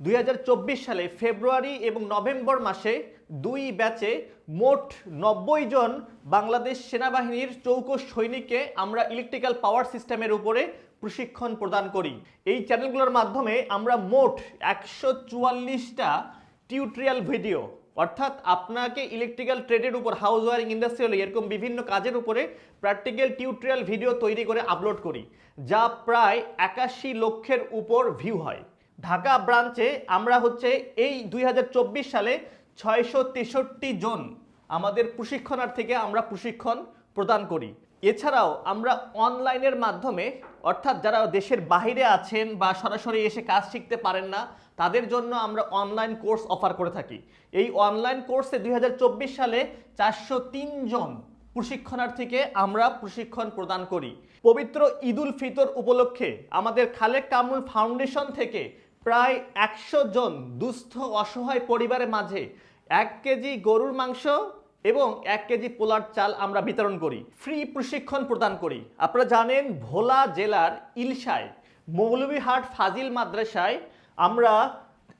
দুই হাজার চব্বিশ সালে ফেব্রুয়ারি এবং নভেম্বর মাসে দুই ব্যাচে মোট নব্বই জন বাংলাদেশ সেনাবাহিনীর চৌকস সৈনিককে আমরা ইলেকট্রিক্যাল পাওয়ার সিস্টেমের উপরে প্রশিক্ষণ প্রদান করি। এই চ্যানেলগুলোর মাধ্যমে আমরা মোট একশো চুয়াল্লিশটা টিউটোরিয়াল ভিডিও অর্থাৎ আপনাকে ইলেকট্রিক্যাল ট্রেডের উপর হাউস ওয়ারিং ইন্ডাস্ট্রিয়াল এরকম বিভিন্ন কাজের উপরে প্র্যাকটিক্যাল টিউটোরিয়াল ভিডিও তৈরি করে আপলোড করি, যা প্রায় একাশি লক্ষের উপর ভিউ হয়। ঢাকা ব্রাঞ্চে আমরা হচ্ছে এই দুই হাজার চব্বিশ সালে ছয়শো তেষট্টি জন আমাদের প্রশিক্ষণার্থীকে আমরা প্রশিক্ষণ প্রদান করি। এছাড়াও আমরা অনলাইনের মাধ্যমে, অর্থাৎ যারা দেশের বাইরে আছেন বা সরাসরি এসে কাজ শিখতে পারেন না, তাদের জন্য আমরা অনলাইন কোর্স অফার করে থাকি। এই অনলাইন কোর্সে দুই হাজার চব্বিশ সালে চারশো জন প্রশিক্ষণার্থীকে আমরা প্রশিক্ষণ প্রদান করি। পবিত্র ঈদুল ফিতর উপলক্ষে আমাদের খালেক কামরুল ফাউন্ডেশন থেকে প্রায় একশো জন দুস্থ, অসহায় পরিবারের মাঝে এক কেজি গরুর মাংস এবং এক কেজি পোলার চাল আমরা বিতরণ করি, ফ্রি প্রশিক্ষণ প্রদান করি। আপনারা জানেন, ভোলা জেলার ইলশায়, মৌলভীহাট ফাজিল মাদ্রাসায় আমরা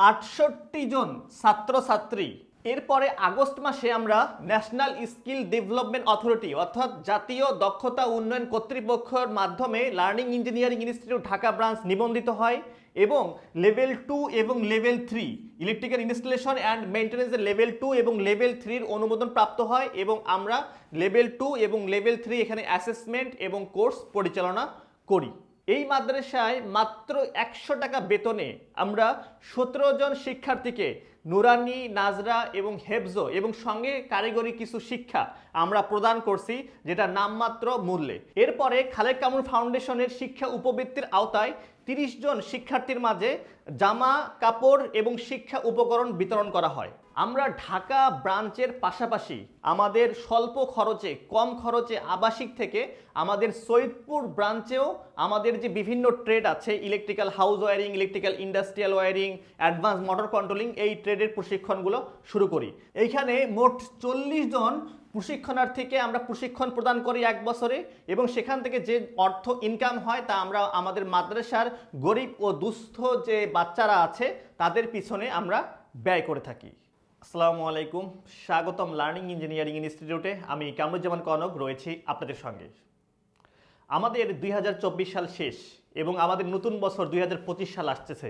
আটষট্টি জন ছাত্রছাত্রী। এরপরে আগস্ট মাসে আমরা ন্যাশনাল স্কিল ডেভেলপমেন্ট অথরিটি অর্থাৎ জাতীয় দক্ষতা উন্নয়ন কর্তৃপক্ষের মাধ্যমে learning engineering institute Dhaka branch নিবন্ধিত হয়। এবং লেভেল টু এবং level three electrical installation and মেনটেন্যান্সের level two এবং লেভেল থ্রির অনুমোদন প্রাপ্ত হয় এবং আমরা লেভেল টু এবং লেভেল থ্রি এখানে অ্যাসেসমেন্ট এবং কোর্স পরিচালনা করি। এই মাদ্রাসায় মাত্র একশো টাকা বেতনে আমরা সতেরো জন শিক্ষার্থীকে নুরানি, নাজরা এবং হেফজো এবং সঙ্গে কারিগরি কিছু শিক্ষা আমরা প্রদান করছি যেটা নামমাত্র মূল্যে। এরপরে খালেক কামরুল ফাউন্ডেশনের শিক্ষা উপবৃত্তির আওতায় তিরিশ জন শিক্ষার্থীর মাঝে জামা কাপড় এবং শিক্ষা উপকরণ বিতরণ করা হয়। আমরা ঢাকা ব্রাঞ্চের পাশাপাশি আমাদের স্বল্প খরচে, কম খরচে আবাসিক থেকে আমাদের সৈয়দপুর ব্রাঞ্চেও আমাদের যে বিভিন্ন ট্রেড আছে electrical house wiring electrical industrial wiring advance motor controlling এই ট্রেডের প্রশিক্ষণগুলো শুরু করি। এইখানে মোট চল্লিশ জন প্রশিক্ষণার্থীকে আমরা প্রশিক্ষণ প্রদান করি এক বছরে এবং সেখান থেকে যে অর্থ ইনকাম হয় তা আমরা আমাদের মাদ্রাসার গরিব ও দুস্থ যে বাচ্চারা আছে, তাদের পিছনে আমরা ব্যয় করে থাকি। আসসালামু আলাইকুম। স্বাগতম লার্নিং ইঞ্জিনিয়ারিং ইনস্টিটিউটে আমি কামরুজ্জামান কনক, রয়েছি আপনাদের সঙ্গে। আমাদের দুই হাজার চব্বিশ সাল শেষ এবং আমাদের নতুন বছর দুই হাজার পঁচিশ সাল আসতেছে।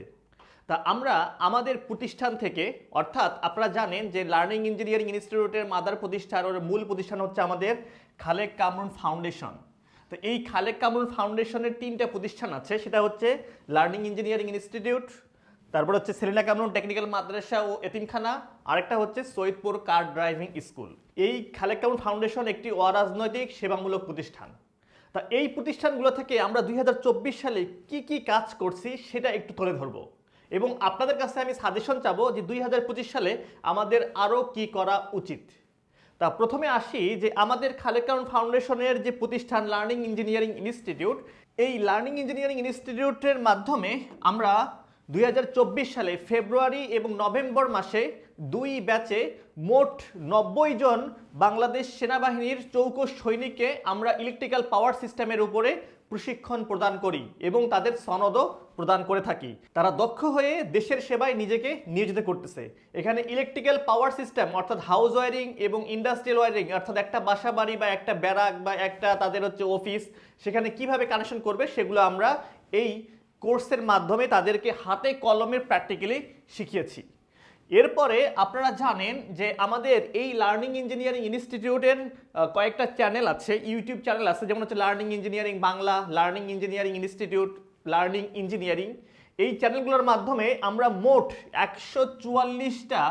তা আমরা আমাদের প্রতিষ্ঠান থেকে, অর্থাৎ আপনারা জানেন যে লার্নিং ইঞ্জিনিয়ারিং ইনস্টিটিউটের মাদার প্রতিষ্ঠান, ওর মূল প্রতিষ্ঠান হচ্ছে আমাদের খালেক কামরুন ফাউন্ডেশন। তো এই খালেক কামরুন ফাউন্ডেশনের তিনটা প্রতিষ্ঠান আছে, সেটা হচ্ছে লার্নিং ইঞ্জিনিয়ারিং ইনস্টিটিউট তারপর হচ্ছে সেলিনা কামরুন টেকনিক্যাল মাদ্রাসা ও এতিমখানা। আরেকটা হচ্ছে সৈয়দপুর কার ড্রাইভিং স্কুল এই খালেক কামরুন ফাউন্ডেশন একটি অরাজনৈতিক সেবামূলক প্রতিষ্ঠান। তা এই প্রতিষ্ঠানগুলো থেকে আমরা দুই হাজার চব্বিশ সালে কি কি কাজ করছি সেটা একটু তুলে ধরবো। এবং আপনাদের কাছে আমি সাজেশন চাবো যে দুই হাজার পঁচিশ সালে আমাদের আরও কি করা উচিত। তা প্রথমে আসি যে আমাদের খালেকাউন ফাউন্ডেশনের যে প্রতিষ্ঠান লার্নিং ইঞ্জিনিয়ারিং ইনস্টিটিউট এই লার্নিং ইঞ্জিনিয়ারিং ইনস্টিটিউটের মাধ্যমে আমরা দুই হাজার চব্বিশ সালে ফেব্রুয়ারি এবং নভেম্বর মাসে দুই ব্যাচে মোট নব্বই জন বাংলাদেশ সেনাবাহিনীর চৌকস সৈনিককে আমরা ইলেকট্রিক্যাল পাওয়ার সিস্টেমের উপরে প্রশিক্ষণ প্রদান করি এবং তাদের সনদও প্রদান করে থাকি। তারা দক্ষ হয়ে দেশের সেবায় নিজেকে নিয়োজিত করতেছে। এখানে ইলেকট্রিক্যাল পাওয়ার সিস্টেম অর্থাৎ হাউস ওয়ারিং এবং ইন্ডাস্ট্রিয়াল ওয়ারিং অর্থাৎ একটা বাসা বাড়ি বা একটা ব্যারাক বা একটা তাদের হচ্ছে অফিস সেখানে কীভাবে কানেকশন করবে সেগুলো আমরা এই কোর্সের মাধ্যমে তাদেরকে হাতে কলমের প্র্যাকটিক্যালি শিখিয়েছি। এরপরে আপনারা জানেন যে আমাদের এই লার্নিং ইঞ্জিনিয়ারিং ইনস্টিটিউটের কয়েকটা চ্যানেল আছে ইউটিউব চ্যানেল আছে, যেমন হচ্ছে learning engineering Bangla learning engineering institute learning engineering এই চ্যানেলগুলোর মাধ্যমে আমরা মোট একশো চুয়াল্লিশটা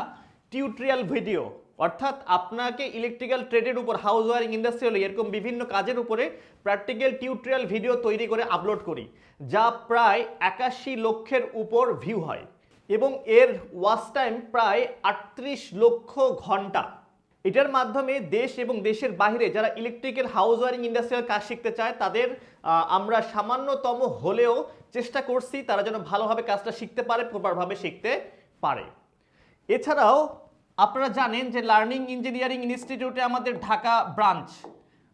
টিউটোরিয়াল ভিডিও, অর্থাৎ আপনাকে ইলেকট্রিক্যাল ট্রেডের উপর হাউস ওয়ারিং ইন্ডাস্ট্রিয়াল এরকম বিভিন্ন কাজের উপরে প্র্যাকটিক্যাল টিউটোরিয়াল ভিডিও তৈরি করে আপলোড করি, যা প্রায় একাশি লক্ষের উপর ভিউ হয় এবং এর ওয়াচ টাইম প্রায় আটত্রিশ লক্ষ ঘণ্টা। এটার মাধ্যমে দেশ এবং দেশের বাইরে যারা ইলেকট্রিক্যাল হাউস ওয়ারিং ইন্ডাস্ট্রিয়াল কাজ শিখতে চায়, তাদের আমরা সামান্যতম হলেও চেষ্টা করছি তারা যেন ভালোভাবে কাজটা শিখতে পারে প্রপারভাবে শিখতে পারে। এছাড়াও আপনারা জানেন যে লার্নিং ইঞ্জিনিয়ারিং ইনস্টিটিউটে আমাদের ঢাকা ব্রাঞ্চ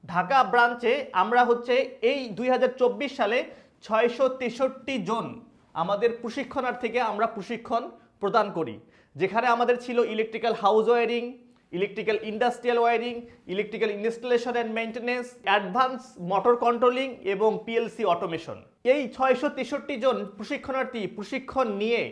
ঢাকা ব্রাঞ্চে আমরা হচ্ছে এই দুই হাজার চব্বিশ সালে ছয়শো তেষট্টি জন আমাদের প্রশিক্ষণার্থীকে আমরা প্রশিক্ষণ প্রদান করি। যেখানে আমাদের ছিল electrical house wiring electrical industrial wiring electrical installation and maintenance advance motor controlling এবং পিএলসি অটোমেশন এই ছয়শো তেষট্টি জন প্রশিক্ষণার্থী প্রশিক্ষণ নিয়ে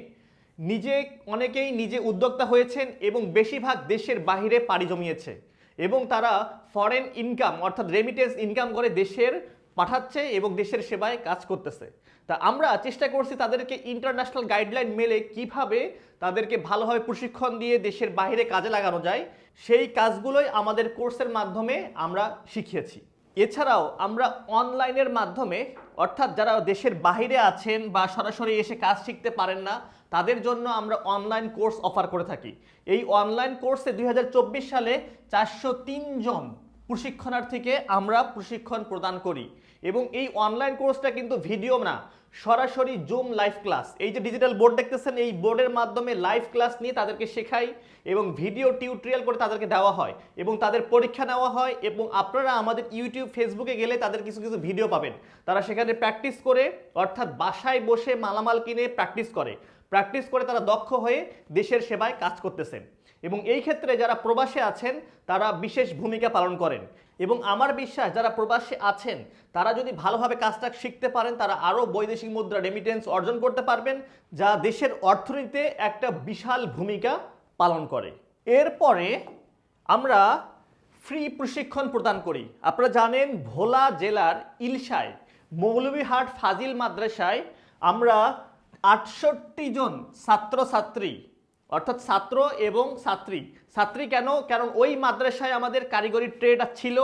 নিজে অনেকেই নিজে উদ্যোক্তা হয়েছেন এবং বেশিরভাগ দেশের বাহিরে পাড়ি জমিয়েছে এবং তারা ফরেন ইনকাম অর্থাৎ রেমিটেন্স ইনকাম করে দেশের পাঠাচ্ছে এবং দেশের সেবায় কাজ করতেছে। তা আমরা চেষ্টা করছি তাদেরকে ইন্টারন্যাশনাল গাইডলাইন মেলে কীভাবে তাদেরকে ভালোভাবে প্রশিক্ষণ দিয়ে দেশের বাইরে কাজে লাগানো যায়, সেই কাজগুলোই আমাদের কোর্সের মাধ্যমে আমরা শিখিয়েছি। এছাড়াও আমরা অনলাইনের মাধ্যমে, অর্থাৎ যারা দেশের বাইরে আছেন বা সরাসরি এসে কাজ শিখতে পারেন না তাদের জন্য আমরা অনলাইন কোর্স অফার করে থাকি। এই অনলাইন কোর্সে দুই হাজার চব্বিশ সালে চারশো তিন জন প্রশিক্ষণার্থীকে আমরা প্রশিক্ষণ প্রদান করি এবং এই অনলাইন কোর্সটা কিন্তু ভিডিও না, সরাসরি জুম লাইভ ক্লাস এই যে ডিজিটাল বোর্ড দেখতেছেন, এই বোর্ডের মাধ্যমে লাইভ ক্লাস নিয়ে তাদেরকে শেখাই এবং ভিডিও টিউটোরিয়াল করে তাদেরকে দেওয়া হয় এবং তাদের পরীক্ষা নেওয়া হয় এবং আপনারা আমাদের ইউটিউব ফেসবুকে গেলে তাদের কিছু কিছু ভিডিও পাবেন। তারা সেখানে প্র্যাকটিস করে, অর্থাৎ বাসায় বসে মালামাল কিনে প্র্যাকটিস করে। প্র্যাকটিস করে তারা দক্ষ হয়ে দেশের সেবায় কাজ করতেছেন এবং এই ক্ষেত্রে যারা প্রবাসে আছেন, তারা বিশেষ ভূমিকা পালন করেন। এবং আমার বিশ্বাস, যারা প্রবাসে আছেন, তারা যদি ভালোভাবে কাজটা শিখতে পারেন, তারা আরও বৈদেশিক মুদ্রা রেমিটেন্স অর্জন করতে পারবেন, যা দেশের অর্থনীতিতে একটা বিশাল ভূমিকা পালন করে। এরপরে আমরা ফ্রি প্রশিক্ষণ প্রদান করি। আপনারা জানেন, ভোলা জেলার ইলশায়, মৌলভীহাট ফাজিল মাদ্রাসায় আমরা আটষট্টি জন ছাত্রছাত্রী, অর্থাৎ ছাত্র এবং ছাত্রী। ছাত্রী কেন? কারণ ওই মাদ্রাসায় আমাদের কারিগরি ট্রেড ছিল।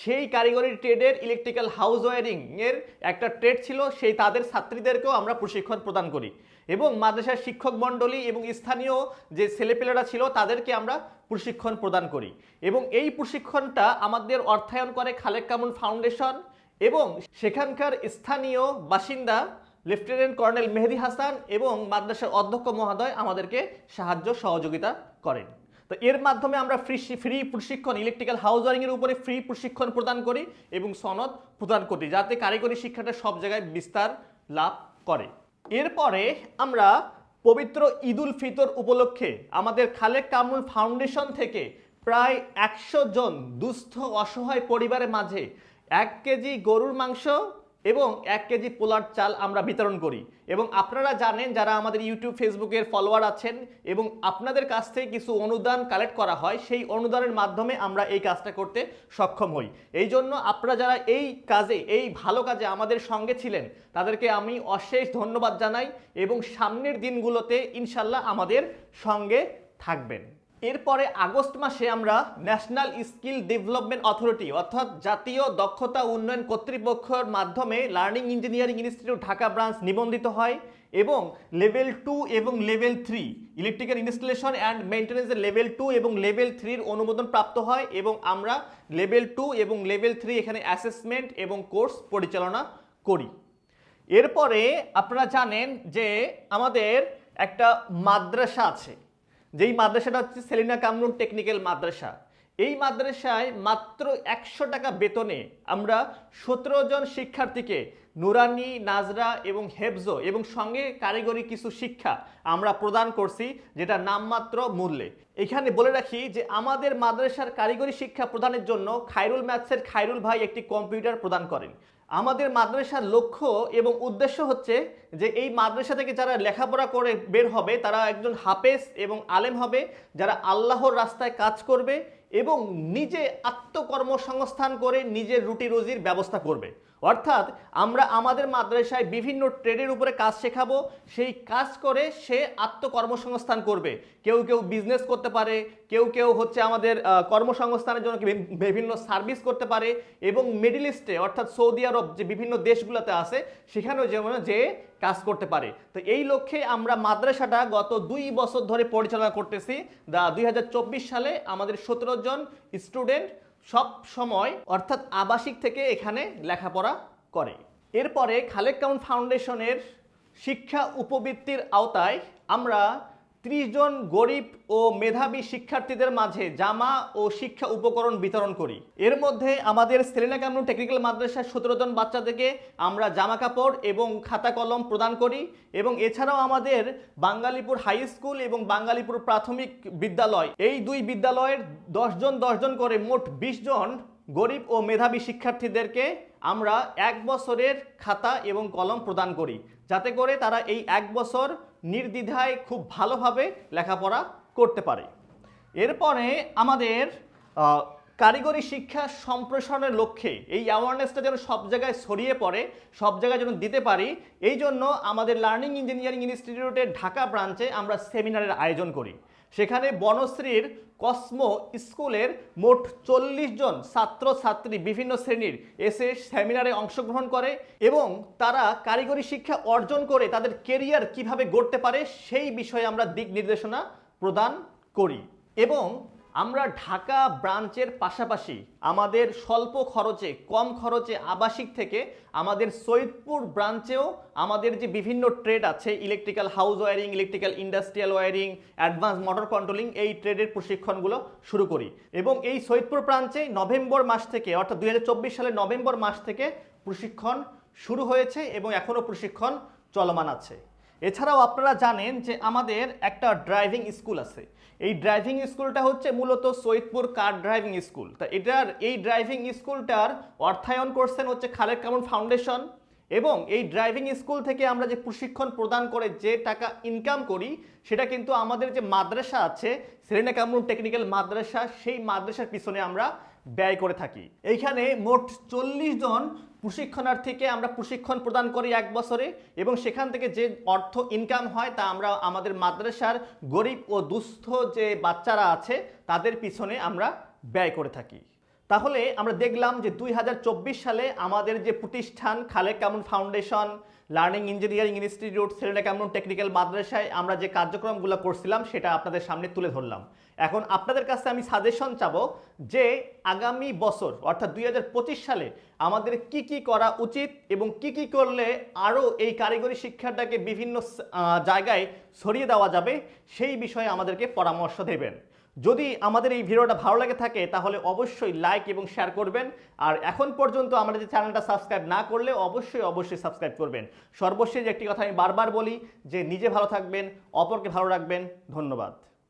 সেই কারিগরি ট্রেডের ইলেকট্রিক্যাল হাউস ওয়ারিং এর একটা ট্রেড ছিল। সেই তাদের ছাত্রীদেরকেও আমরা প্রশিক্ষণ প্রদান করি। এবং মাদ্রাসার শিক্ষক মণ্ডলী এবং স্থানীয় যে ছেলেপেলেরা ছিল, তাদেরকে আমরা প্রশিক্ষণ প্রদান করি। এবং এই প্রশিক্ষণটা আমাদের অর্থায়ন করে খালেক কামুন ফাউন্ডেশন এবং সেখানকার স্থানীয় বাসিন্দা লেফটেন্যান্ট কর্নেল মেহেদি হাসান এবং মাদ্রাসার অধ্যক্ষ মহোদয় আমাদেরকে সাহায্য সহযোগিতা করেন। তো এর মাধ্যমে আমরা ফ্রি ফ্রি প্রশিক্ষণ ইলেকট্রিক্যাল হাউস ওয়ারিংয়ের উপরে ফ্রি প্রশিক্ষণ প্রদান করি এবং সনদ প্রদান করি যাতে কারিগরি শিক্ষাটা সব জায়গায় বিস্তার লাভ করে। এরপরে আমরা পবিত্র ঈদুল ফিতর উপলক্ষে আমাদের খালেক কামরুল ফাউন্ডেশন থেকে প্রায় একশো জন দুস্থ অসহায় পরিবারের মাঝে এক কেজি গরুর মাংস এবং এক কেজি পোলার চাল আমরা বিতরণ করি। এবং আপনারা জানেন যারা আমাদের ইউটিউব, ফেসবুকের ফলোয়ার আছেন এবং আপনাদের কাছ থেকে কিছু অনুদান কালেক্ট করা হয়, সেই অনুদানের মাধ্যমে আমরা এই কাজটা করতে সক্ষম হই। এই জন্য আপনারা যারা এই কাজে, এই ভালো কাজে আমাদের সঙ্গে ছিলেন, তাদেরকে আমি অশেষ ধন্যবাদ জানাই এবং সামনের দিনগুলোতে ইনশাল্লাহ আমাদের সঙ্গে থাকবেন। এরপরে আগস্ট মাসে আমরা ন্যাশনাল স্কিল ডেভেলপমেন্ট অথরিটি, অর্থাৎ জাতীয় দক্ষতা উন্নয়ন কর্তৃপক্ষের মাধ্যমে learning engineering institute Dhaka branch নিবন্ধিত হয় এবং লেভেল টু এবং level three, electrical installation and মেনটেন্যান্সের level two এবং লেভেল থ্রির অনুমোদন প্রাপ্ত হয় এবং আমরা লেভেল টু এবং লেভেল থ্রি এখানে অ্যাসেসমেন্ট এবং কোর্স পরিচালনা করি। এরপরে আপনারা জানেন যে আমাদের একটা মাদ্রাসা আছে। যেই মাদ্রাসাটা হচ্ছে সেলিনা কামরুন টেকনিক্যাল মাদ্রাসা, এই মাদ্রাসায় মাত্র একশো টাকা বেতনে আমরা সতেরো জন শিক্ষার্থীকে নুরানি, নাজরা এবং হেফজো এবং সঙ্গে কারিগরি কিছু শিক্ষা আমরা প্রদান করছি যেটা নামমাত্র মূল্যে। এখানে বলে রাখি যে আমাদের মাদ্রাসার কারিগরি শিক্ষা প্রদানের জন্য খায়রুল ম্যাথসের খায়রুল ভাই একটি কম্পিউটার প্রদান করেন। আমাদের মাদ্রাসার লক্ষ্য এবং উদ্দেশ্য হচ্ছে যে এই মাদ্রাসা থেকে যারা লেখাপড়া করে বের হবে, তারা একজন হাফেজ এবং আলেম হবে, যারা আল্লাহর রাস্তায় কাজ করবে এবং নিজে আত্মকর্মসংস্থান করে নিজের রুটি রুজির ব্যবস্থা করবে। অর্থাৎ আমরা আমাদের মাদ্রাসায় বিভিন্ন ট্রেডের উপরে কাজ শেখাবো, সেই কাজ করে সে আত্মকর্মসংস্থান করবে। কেউ কেউ বিজনেস করতে পারে, কেউ কেউ হচ্ছে আমাদের কর্মসংস্থানের জন্য বিভিন্ন সার্ভিস করতে পারে এবং মিডিল ইস্টে অর্থাৎ সৌদি আরব যে বিভিন্ন দেশগুলোতে আছে, সেখানেও যেমন যে কাজ করতে পারে। তো এই লক্ষ্যে আমরা মাদ্রাসাটা গত দুই বছর ধরে পরিচালনা করতেছি। দা দুই হাজার চব্বিশ সালে আমাদের সতেরো জন স্টুডেন্ট সব সময়, অর্থাৎ আবাসিক থেকে এখানে লেখাপড়া করে। এরপরে খালেক কাউন্ট ফাউন্ডেশনের শিক্ষা উপবৃত্তির আওতায় আমরা ত্রিশ জন গরিব ও মেধাবী শিক্ষার্থীদের মাঝে জামা ও শিক্ষা উপকরণ বিতরণ করি। এর মধ্যে আমাদের সেলেনা কামরু টেকনিক্যাল মাদ্রাসার সতেরো জন বাচ্চাদেরকে আমরা জামা কাপড় এবং খাতা কলম প্রদান করি এবং এছাড়াও আমাদের বাঙ্গালীপুর হাই স্কুল এবং বাঙ্গালীপুর প্রাথমিক বিদ্যালয়, এই দুই বিদ্যালয়ের দশজন দশজন করে মোট বিশ জন গরিব ও মেধাবী শিক্ষার্থীদেরকে আমরা এক বছরের খাতা এবং কলম প্রদান করি, যাতে করে তারা এই এক বছর নির্দ্বিধায় খুব ভালোভাবে লেখাপড়া করতে পারে। এরপরে আমাদের কারিগরি শিক্ষা সম্প্রসারণের লক্ষ্যে এই অ্যাওয়ারনেসটা যেন সব জায়গায় ছড়িয়ে পড়ে, সব জায়গায় যেন দিতে পারি, এই জন্য আমাদের লার্নিং ইঞ্জিনিয়ারিং ইনস্টিটিউটের ঢাকা ব্রাঞ্চে আমরা সেমিনারের আয়োজন করি। সেখানে বনশ্রীর কসমো স্কুলের মোট চল্লিশ জন ছাত্র ছাত্রী বিভিন্ন শ্রেণির এসে সেমিনারে অংশগ্রহণ করে এবং তারা কারিগরি শিক্ষা অর্জন করে তাদের কেরিয়ার কীভাবে গড়তে পারে সেই বিষয়ে আমরা দিক নির্দেশনা প্রদান করি। এবং আমরা ঢাকা ব্রাঞ্চের পাশাপাশি আমাদের স্বল্প খরচে, কম খরচে আবাসিক থেকে আমাদের সৈয়দপুর ব্রাঞ্চেও আমাদের যে বিভিন্ন ট্রেড আছে electrical house wiring electrical industrial wiring advance motor controlling এই ট্রেডের প্রশিক্ষণগুলো শুরু করি। এবং এই সৈয়দপুর ব্রাঞ্চে নভেম্বর মাস থেকে, অর্থাৎ দুই সালের নভেম্বর মাস থেকে প্রশিক্ষণ শুরু হয়েছে এবং এখনও প্রশিক্ষণ চলমান আছে। এছাড়াও আপনারা জানেন যে আমাদের একটা ড্রাইভিং স্কুল আছে। এই ড্রাইভিং স্কুলটা হচ্ছে মূলত সৈয়দপুর কার ড্রাইভিং স্কুল তা এটার, এই ড্রাইভিং স্কুলটার অর্থায়ন করছেন হচ্ছে খালেদ কামরুন ফাউন্ডেশন এবং এই ড্রাইভিং স্কুল থেকে আমরা যে প্রশিক্ষণ প্রদান করে যে টাকা ইনকাম করি, সেটা কিন্তু আমাদের যে মাদ্রাসা আছে, সেরেনা কামরুন টেকনিক্যাল মাদ্রাসা, সেই মাদ্রাসার পিছনে আমরা ব্যয় করে থাকি। এইখানে মোট চল্লিশ জন প্রশিক্ষণার্থীকে আমরা প্রশিক্ষণ প্রদান করি এক বছরে এবং সেখান থেকে যে অর্থ ইনকাম হয় তা আমরা আমাদের মাদ্রাসার গরিব ও দুস্থ যে বাচ্চারা আছে তাদের পিছনে আমরা ব্যয় করে থাকি। তাহলে আমরা দেখলাম যে দুই হাজার চব্বিশ সালে আমাদের যে প্রতিষ্ঠান Khalek Kamrun foundation, learning engineering institute Serena Kamrun technical মাদ্রাসায় আমরা যে কার্যক্রমগুলো করছিলাম সেটা আপনাদের সামনে তুলে ধরলাম। এখন আপনাদের কাছে আমি সাজেশন চাবো যে আগামী বছর, অর্থাৎ দুই হাজার পঁচিশ সালে আমাদের কি কি করা উচিত এবং কি কি করলে আরও এই কারিগরি শিক্ষাটাকে বিভিন্ন জায়গায় ছড়িয়ে দেওয়া যাবে, সেই বিষয়ে আমাদেরকে পরামর্শ দেবেন। যদি আমাদের এই ভিডিওটা ভালো লাগে থাকে, তাহলে অবশ্যই লাইক এবং শেয়ার করবেন। আর এখন পর্যন্ত আমাদের যে চ্যানেলটা সাবস্ক্রাইব না করলে অবশ্যই অবশ্যই সাবস্ক্রাইব করবেন। সর্বশেষ একটি কথা আমি বারবার বলি, যে নিজে ভালো থাকবেন, অপরকে ভালো রাখবেন। ধন্যবাদ।